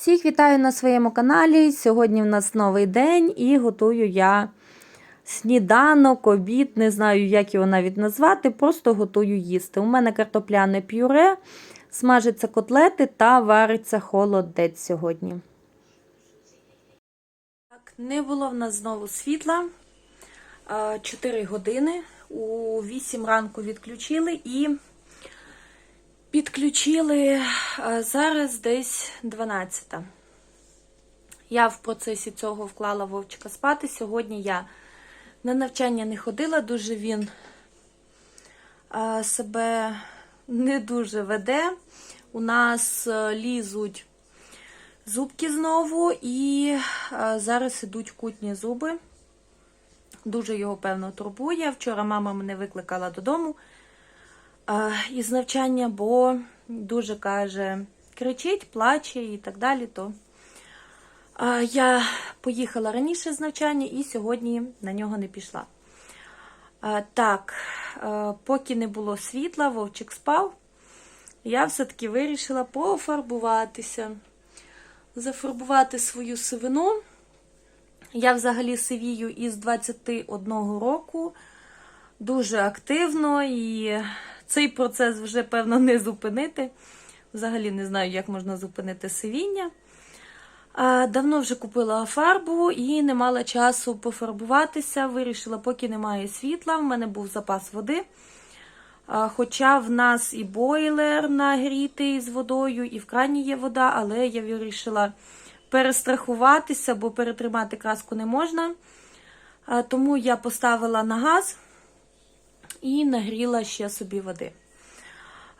Всіх вітаю на своєму каналі. Сьогодні в нас новий день і готую я сніданок, обід, не знаю, як його навіть назвати, просто готую їсти. У мене картопляне пюре, смажаться котлети та вариться холодець сьогодні. Так, не було в нас знову світла. 4 години. У 8 ранку відключили і підключили зараз десь 12. Я в процесі цього вклала Вовчика спати. Сьогодні я на навчання не ходила, дуже він себе не дуже веде. У нас лізуть зубки знову, і зараз ідуть кутні зуби. Дуже його, певно, турбує. Вчора мама мене викликала додому із навчання, бо дуже каже, кричить, плаче і так далі. То я поїхала раніше з навчання і сьогодні на нього не пішла. Так, поки не було світла, вовчик спав, я все-таки вирішила пофарбуватися, зафарбувати свою сивину. Я взагалі сивію із 21 року, дуже активно, і цей процес вже, певно, не зупинити. Взагалі не знаю, як можна зупинити сивіння. Давно вже купила фарбу і не мала часу пофарбуватися. Вирішила, поки немає світла, в мене був запас води. Хоча в нас і бойлер нагрітий з водою, і в крані є вода, але я вирішила перестрахуватися, бо перетримати краску не можна. Тому я поставила на газ і нагріла ще собі води.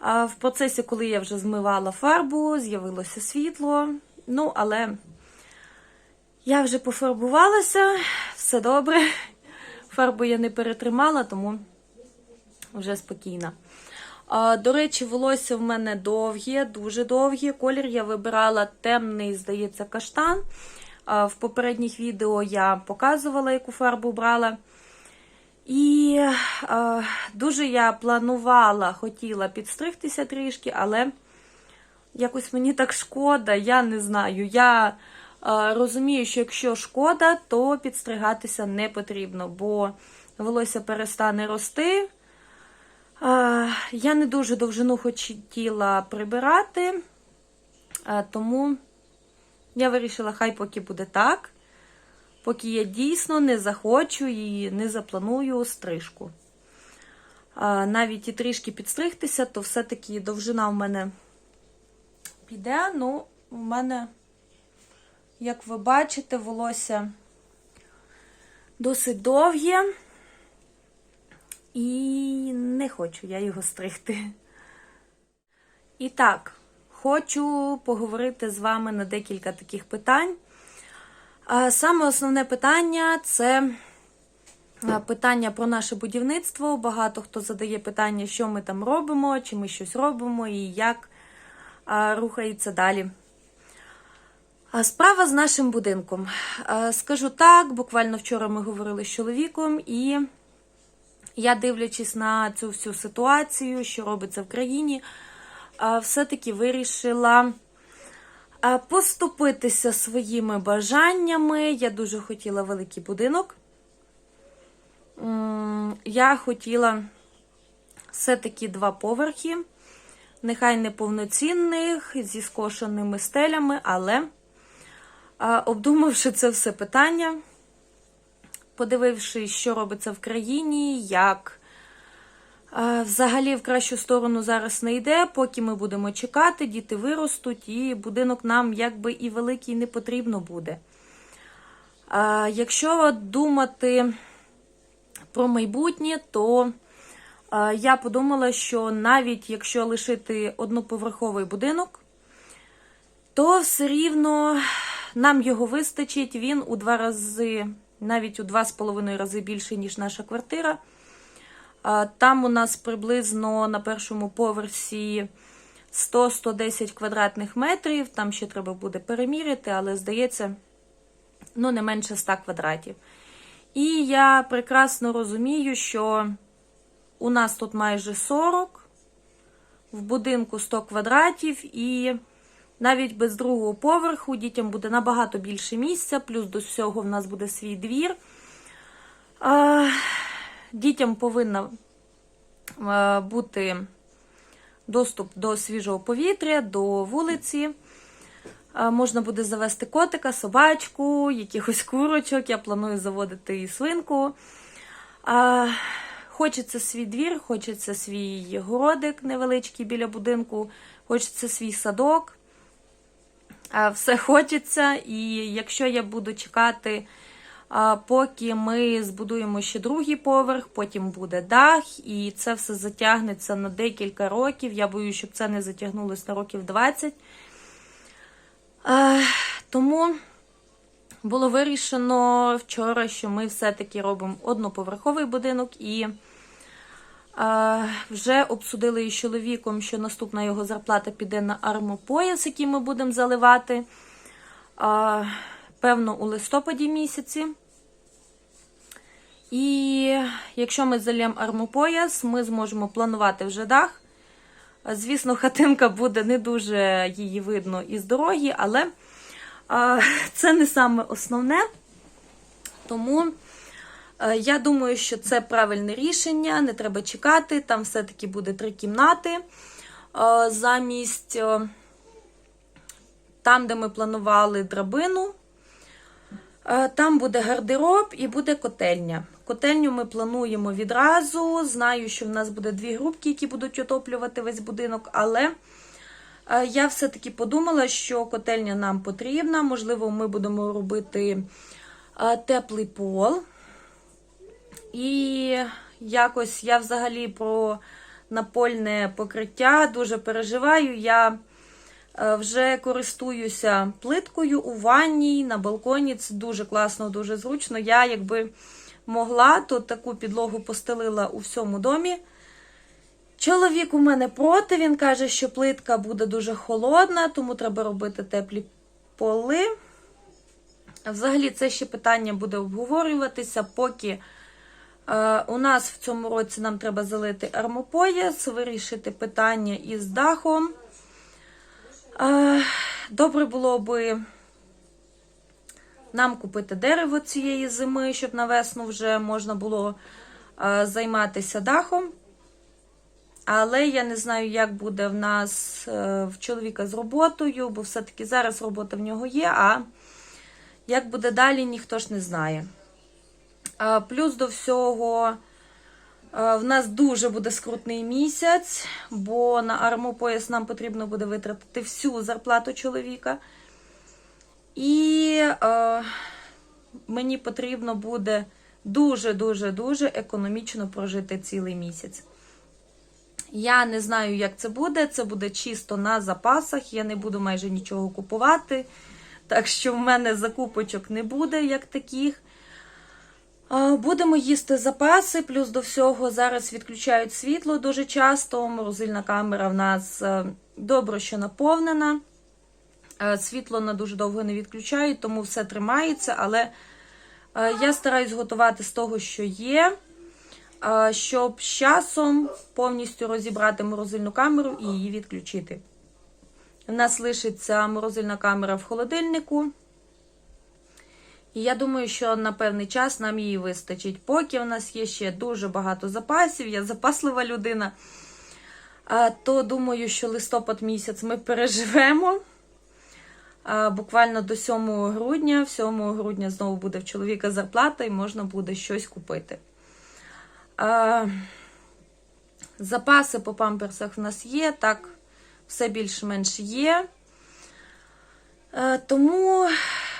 В процесі, коли я вже змивала фарбу, з'явилося світло. Ну, але я вже пофарбувалася, все добре. Фарбу я не перетримала, тому вже спокійна. До речі, волосся в мене довге, дуже довге. Колір я вибирала темний, здається, каштан. В попередніх відео я показувала, яку фарбу брала. І дуже я планувала, хотіла підстригтися трішки, але якось мені так шкода, я не знаю. Я розумію, що якщо шкода, то підстригатися не потрібно, бо волосся перестане рости. Я не дуже довжину хотіла прибирати, тому я вирішила, хай поки буде так, поки я дійсно не захочу і не запланую стрижку. Навіть і трішки підстригтися, то все-таки довжина в мене піде. Ну, у мене, як ви бачите, волосся досить довге. І не хочу я його стригти. І так, хочу поговорити з вами на декілька таких питань. Саме основне питання це питання про наше будівництво. Багато хто задає питання, що ми там робимо, чи ми щось робимо і як рухається далі. Справа з нашим будинком. Скажу так, буквально вчора ми говорили з чоловіком, і я, дивлячись на цю всю ситуацію, що робиться в країні, все-таки вирішила поступитися своїми бажаннями. Я дуже хотіла великий будинок. Я хотіла все-таки два поверхи, нехай не повноцінних, зі скошеними стелями, але, обдумавши це все питання, подивившись, що робиться в країні, як взагалі в кращу сторону зараз не йде, поки ми будемо чекати, діти виростуть, і будинок нам якби і великий не потрібно буде. Якщо думати про майбутнє, то я подумала, що навіть якщо лишити одноповерховий будинок, то все рівно нам його вистачить, він у два рази навіть у 2,5 рази більше, ніж наша квартира. Там у нас приблизно на першому поверсі 100-110 квадратних метрів. Там ще треба буде переміряти, але здається, ну, не менше 100 квадратів. І я прекрасно розумію, що у нас тут майже 40, в будинку 100 квадратів, і Навіть без другого поверху дітям буде набагато більше місця, плюс до всього в нас буде свій двір. А, Дітям повинна е, бути доступ до свіжого повітря, до вулиці. Е, Можна буде завести котика, собачку, якихось курочок. Я планую заводити і свинку. Хочеться свій двір, хочеться свій городик невеличкий біля будинку, хочеться свій садок. Все хочеться, і якщо я буду чекати, поки ми збудуємо ще другий поверх, потім буде дах, і це все затягнеться на декілька років. Я боюсь, щоб це не затягнулося на років 20. Тому було вирішено вчора, що ми все-таки робимо одноповерховий будинок і вже обсудили із чоловіком, що наступна його зарплата піде на армопояс, який ми будемо заливати. Певно, у листопаді місяці. І якщо ми зальємо армопояс, ми зможемо планувати вже дах. Звісно, хатинка буде не дуже її видно із дороги, але це не саме основне. Тому я думаю, що це правильне рішення, не треба чекати. Там все-таки буде три кімнати. Замість там, де ми планували драбину, там буде гардероб і буде котельня. Котельню ми плануємо відразу. Знаю, що в нас буде дві групки, які будуть отоплювати весь будинок, але е, я все-таки подумала, що котельня нам потрібна. Можливо, ми будемо робити е, теплий пол. І якось я взагалі про напольне покриття дуже переживаю. Я е, вже користуюся плиткою у ванній, на балконі. Це дуже класно, дуже зручно. Я, якби могла, то таку підлогу постелила у всьому домі. Чоловік у мене проти, він каже, що плитка буде дуже холодна, тому треба робити теплі поли. Взагалі, це ще питання буде обговорюватися, поки е, у нас в цьому році нам треба залити армопояс, вирішити питання із дахом. Добре було би нам купити дерево цієї зими, щоб на весну вже можна було займатися дахом. Але я не знаю, як буде в нас е, в чоловіка з роботою, бо все-таки зараз робота в нього є, а як буде далі, ніхто ж не знає. Плюс до всього, в нас дуже буде скрутний місяць, бо на армопояс нам потрібно буде витратити всю зарплату чоловіка. І е, мені потрібно буде дуже-дуже-дуже економічно прожити цілий місяць. Я не знаю, як це буде. Це буде чисто на запасах. Я не буду майже нічого купувати. Так що в мене закупочок не буде як таких. Будемо їсти запаси, плюс до всього зараз відключають світло дуже часто. Морозильна камера в нас е, добре, що наповнена. Е, Світло на дуже довго не відключають, тому все тримається. Але е, я стараюсь готувати з того, що є, щоб з часом повністю розібрати морозильну камеру і її відключити. У нас лишиться морозильна камера в холодильнику. І я думаю, що на певний час нам її вистачить. Поки в нас є ще дуже багато запасів, я запаслива людина, то думаю, що листопад місяць ми переживемо. Буквально до 7 грудня. 7 грудня знову буде в чоловіка зарплата і можна буде щось купити. Запаси по памперсах в нас є, так, все більш-менш є. Е, Тому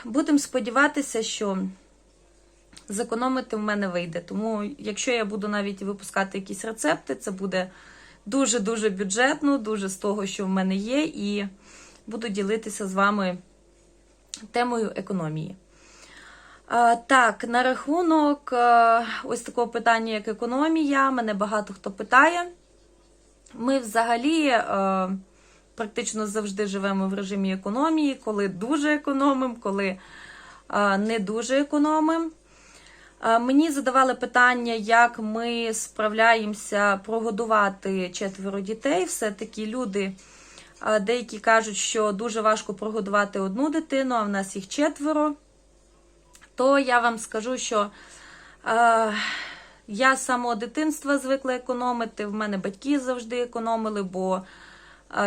будемо сподіватися, що зекономити в мене вийде. Тому, якщо я буду навіть випускати якісь рецепти, це буде дуже-дуже бюджетно, дуже з того, що в мене є, і буду ділитися з вами темою економії. Так, на рахунок е, ось такого питання, як економія, мене багато хто питає. Ми взагалі е, практично завжди живемо в режимі економії, коли дуже економимо, коли не дуже економимо. Мені задавали питання, як ми справляємося прогодувати четверо дітей. Все-таки люди Деякі кажуть, що дуже важко прогодувати одну дитину, а в нас їх четверо. То я вам скажу, що е, я з самого дитинства звикла економити. В мене батьки завжди економили, бо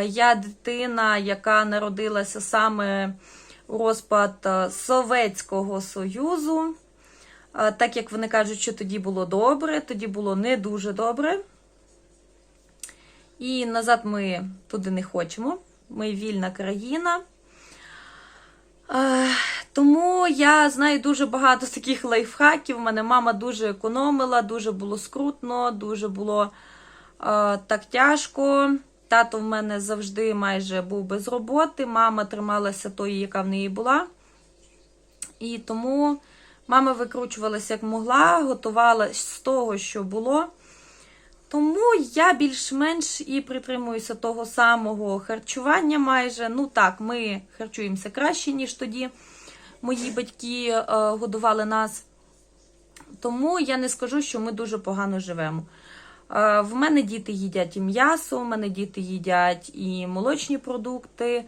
я дитина, яка народилася саме у розпад е, Совєтського Союзу. Е, Так як вони кажуть, що тоді було добре, тоді було не дуже добре. І назад ми туди не хочемо. Ми вільна країна. Е, Тому я знаю дуже багато таких лайфхаків. У мене мама дуже економила, дуже було скрутно, дуже було е, так тяжко. Тато в мене завжди майже був без роботи. Мама трималася тої, яка в неї була. І тому мама викручувалася як могла, готувала з того, що було. Тому я більш-менш і притримуюся того самого харчування майже. Ну так, ми харчуємося краще, ніж тоді. Мої батьки е, годували нас. Тому я не скажу, що ми дуже погано живемо. Е, в мене діти їдять і м'ясо, в мене діти їдять і молочні продукти.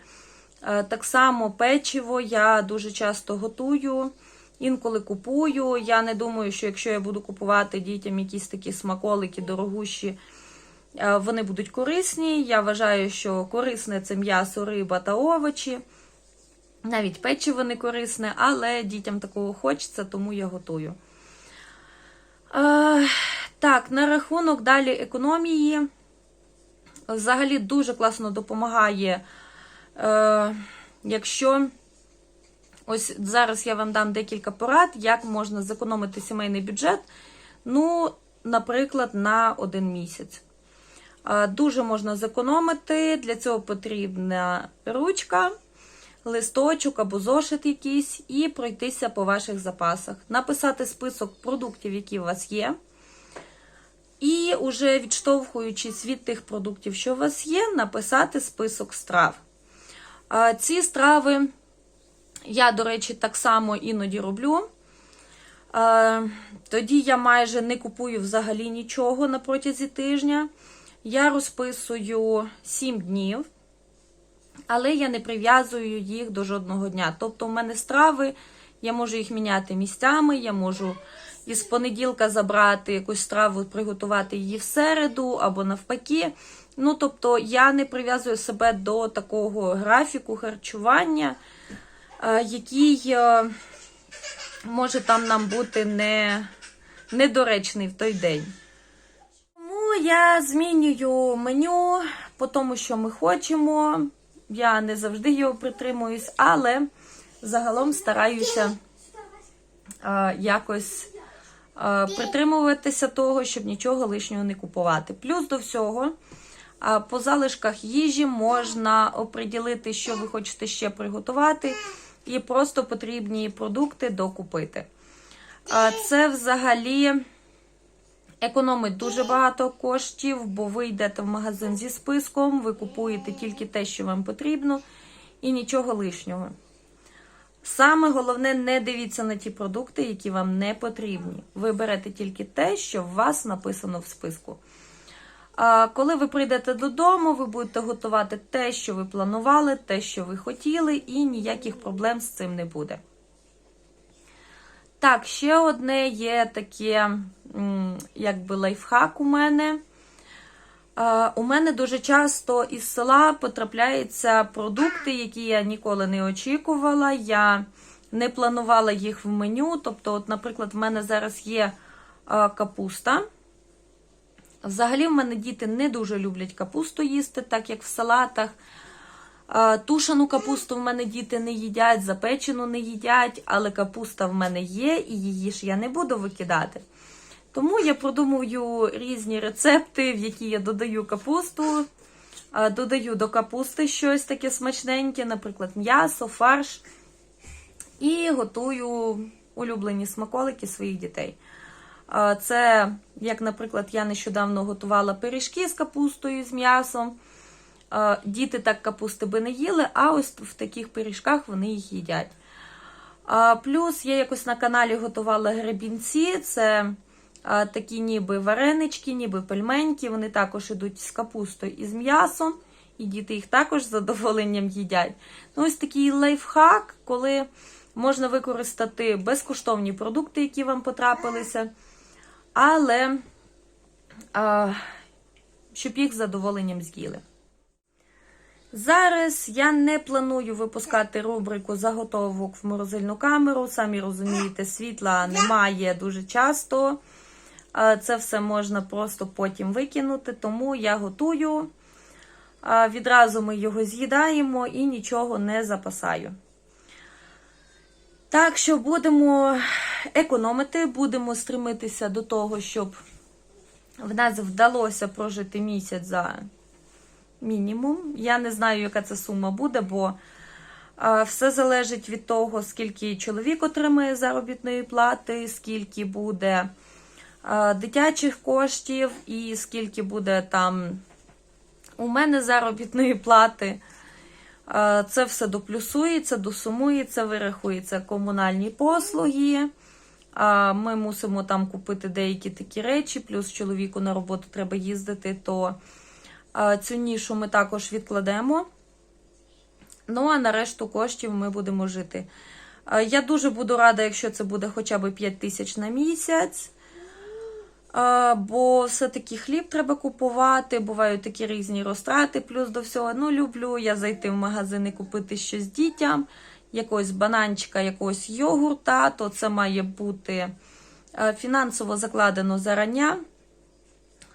Е, так само печиво я дуже часто готую. Інколи купую. Я не думаю, що якщо я буду купувати дітям якісь такі смаколики дорогущі, е, вони будуть корисні. Я вважаю, що корисне це м'ясо, риба та овочі. Навіть печиво не корисне, але дітям такого хочеться, тому я готую. Так, на рахунок далі економії. Взагалі дуже класно допомагає, е, якщо. Ось зараз я вам дам декілька порад, як можна зекономити сімейний бюджет. Ну, наприклад, на один місяць. Е, Дуже можна зекономити. Для цього потрібна ручка, листочок або зошит якийсь, і пройтися по ваших запасах. Написати список продуктів, які у вас є. І уже відштовхуючись від тих продуктів, що у вас є, написати список страв. Ці страви. Я, до речі, так само іноді роблю. Тоді я майже не купую взагалі нічого на протязі тижня. Я розписую 7 днів, але я не прив'язую їх до жодного дня. Тобто, у мене страви, я можу їх міняти місцями, я можу із понеділка забрати якусь страву, приготувати її в середу або навпаки. Ну, тобто, я не прив'язую себе до такого графіку харчування який е, може там нам бути не, недоречний в той день. Тому я змінюю меню по тому, що ми хочемо. Я не завжди його притримуюсь, але загалом стараюся е, якось е, притримуватися того, щоб нічого лишнього не купувати. Плюс до всього. По залишках їжі можна оприділити, що ви хочете ще приготувати, і просто потрібні продукти докупити. Це взагалі економить дуже багато коштів, бо ви йдете в магазин зі списком, ви купуєте тільки те, що вам потрібно, і нічого лишнього. Саме головне, не дивіться на ті продукти, які вам не потрібні. Ви берете тільки те, що у вас написано в списку. Коли ви прийдете додому, ви будете готувати те, що ви планували, те, що ви хотіли, і ніяких проблем з цим не буде. Так, ще одне є таке, якби лайфхак у мене. У мене дуже часто із села потрапляються продукти, які я ніколи не очікувала. Я не планувала їх в меню. Тобто, от, наприклад, в мене зараз є капуста. Взагалі, в мене діти не дуже люблять капусту їсти, так як в салатах. Тушану капусту в мене діти не їдять, запечену не їдять, але капуста в мене є, і її ж я не буду викидати. Тому я продумую різні рецепти, в які я додаю капусту, додаю до капусти щось таке смачненьке, наприклад, м'ясо, фарш. І готую улюблені смаколики своїх дітей. Це, як, наприклад, я нещодавно готувала пиріжки з капустою з м'ясом. Діти так капусти би не їли, а ось в таких пиріжках вони їх їдять. Плюс я якось на каналі готувала гребінці. Це такі ніби варенички, ніби пельменьки. Вони також йдуть з капустою і з м'ясом. і діти їх також з задоволенням їдять. Ну, ось такий лайфхак, коли можна використати безкоштовні продукти, які вам потрапилися, але а, щоб їх з задоволенням з'їли. Зараз я не планую випускати рубрику заготовок в морозильну камеру. Самі розумієте, світла немає дуже часто. А, Це все можна просто потім викинути, тому я готую. Відразу ми його з'їдаємо і нічого не запасаю. Так що будемо економити, будемо стремитися до того, щоб в нас вдалося прожити місяць за мінімум. Я не знаю, яка це сума буде, бо все залежить від того, скільки чоловік отримає заробітної плати, скільки буде дитячих коштів і скільки буде там у мене заробітної плати. Це все доплюсується, досумується, вирахується комунальні послуги. Ми мусимо там купити деякі такі речі, плюс чоловіку на роботу треба їздити, то цю нішу ми також відкладемо. Ну, а на решту коштів ми будемо жити. Я дуже буду рада, якщо це буде хоча б 5 тисяч на місяць. Бо все-таки хліб треба купувати, бувають такі різні розтрати, плюс до всього. Ну, люблю я зайти в магазин і купити щось дітям, якогось бананчика, якогось йогурта, то це має бути е, фінансово закладено зарання.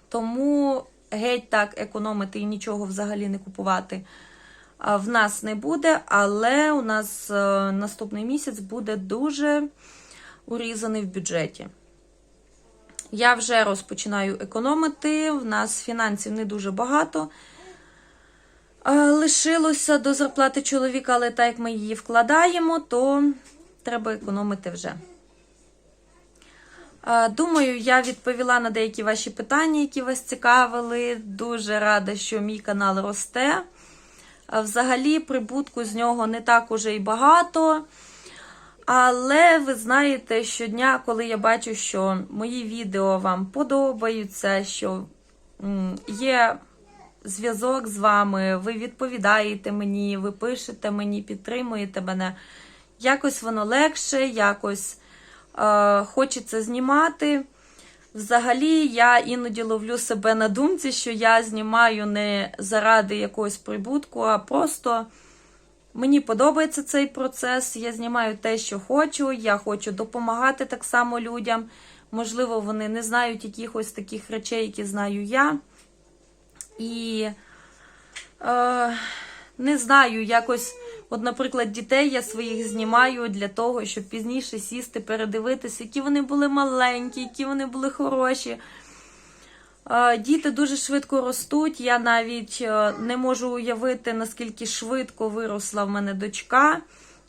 Тому геть так економити і нічого взагалі не купувати в нас не буде, але у нас е, наступний місяць буде дуже урізаний в бюджеті. Я вже розпочинаю економити, в нас фінансів не дуже багато. Е, Лишилося до зарплати чоловіка, але так як ми її вкладаємо, то треба економити вже. Е, Думаю, я відповіла на деякі ваші питання, які вас цікавили. Дуже рада, що мій канал росте. Е, Взагалі, прибутку з нього не так уже і багато. Але ви знаєте, щодня, коли я бачу, що мої відео вам подобаються, що є зв'язок з вами, ви відповідаєте мені, ви пишете мені, підтримуєте мене. Якось воно легше, якось е, хочеться знімати. Взагалі, я іноді ловлю себе на думці, що я знімаю не заради якогось прибутку, а просто мені подобається цей процес. Я знімаю те, що хочу. Я хочу допомагати так само людям. Можливо, вони не знають якихось таких речей, які знаю я. І е, не знаю, якось, от, наприклад, дітей я своїх знімаю для того, щоб пізніше сісти, передивитися, які вони були маленькі, які вони були хороші. Е, Діти дуже швидко ростуть. Я навіть е, не можу уявити, наскільки швидко виросла в мене дочка.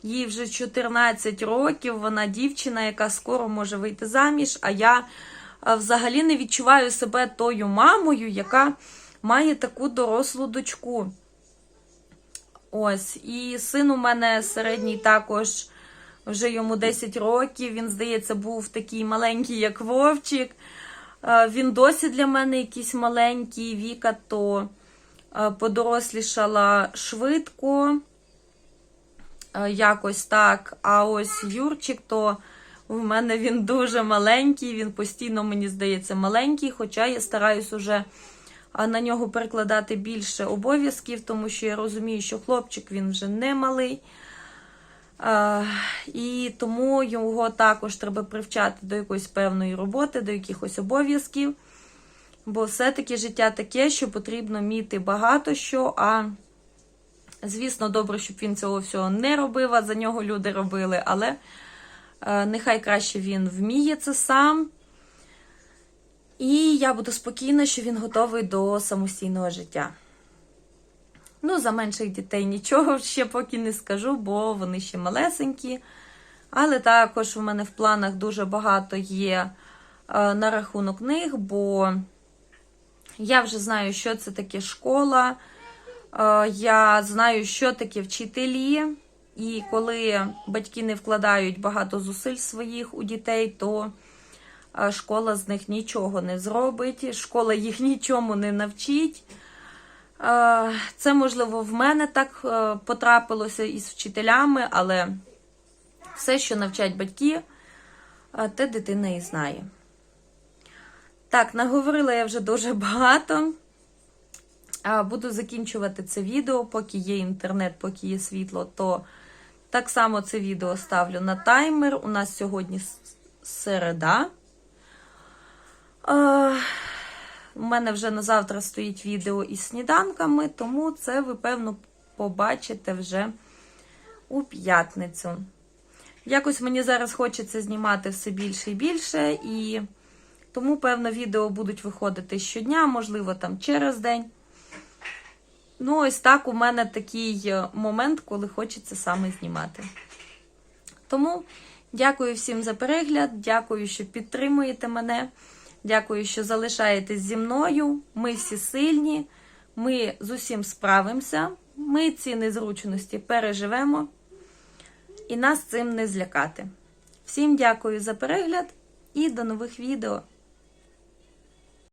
Їй вже 14 років, вона дівчина, яка скоро може вийти заміж. А я е, взагалі не відчуваю себе тою мамою, яка має таку дорослу дочку. Ось, і син у мене середній також вже йому 10 років. Він, здається, був такий маленький, як Вовчик. Е, Він досі для мене якийсь маленький. Віка то е, подорослішала швидко. Е, Якось так. А ось Юрчик, то в мене він дуже маленький, він постійно, мені здається, маленький, хоча я стараюсь уже на нього перекладати більше обов'язків, тому що я розумію, що хлопчик він вже не малий. І тому його також треба привчати до якоїсь певної роботи, до якихось обов'язків. Бо все-таки життя таке, що потрібно вміти багато що. А, звісно, добре, щоб він цього всього не робив, а за нього люди робили. Але е, нехай краще він вміє це сам. І я буду спокійна, що він готовий до самостійного життя. Ну, за менших дітей нічого ще поки не скажу, бо вони ще малесенькі. Але також у мене в планах дуже багато є е, на рахунок них, бо я вже знаю, що це таке школа. Е, я знаю, що таке вчителі. І коли батьки не вкладають багато зусиль своїх у дітей, то е, школа з них нічого не зробить, школа їх нічому не навчить. Е, Це, можливо, в мене так е, потрапилося із вчителями, але все, що навчать батьки, е, те дитина і знає. Так, наговорила я вже дуже багато. Буду закінчувати це відео, поки є інтернет, поки є світло, то так само це відео ставлю на таймер. У нас сьогодні середа. У мене вже на завтра стоїть відео із сніданками, тому це ви, певно, побачите вже у п'ятницю. Якось мені зараз хочеться знімати все більше і більше, і тому, певно, відео будуть виходити щодня, можливо, там через день. Ну, ось так у мене такий е, момент, коли хочеться саме знімати. Тому дякую всім за перегляд, дякую, що підтримуєте мене. Дякую, що залишаєтесь зі мною. Ми всі сильні, ми з усім справимося. Ми ці незручності переживемо і нас цим не злякати. Всім дякую за перегляд і до нових відео!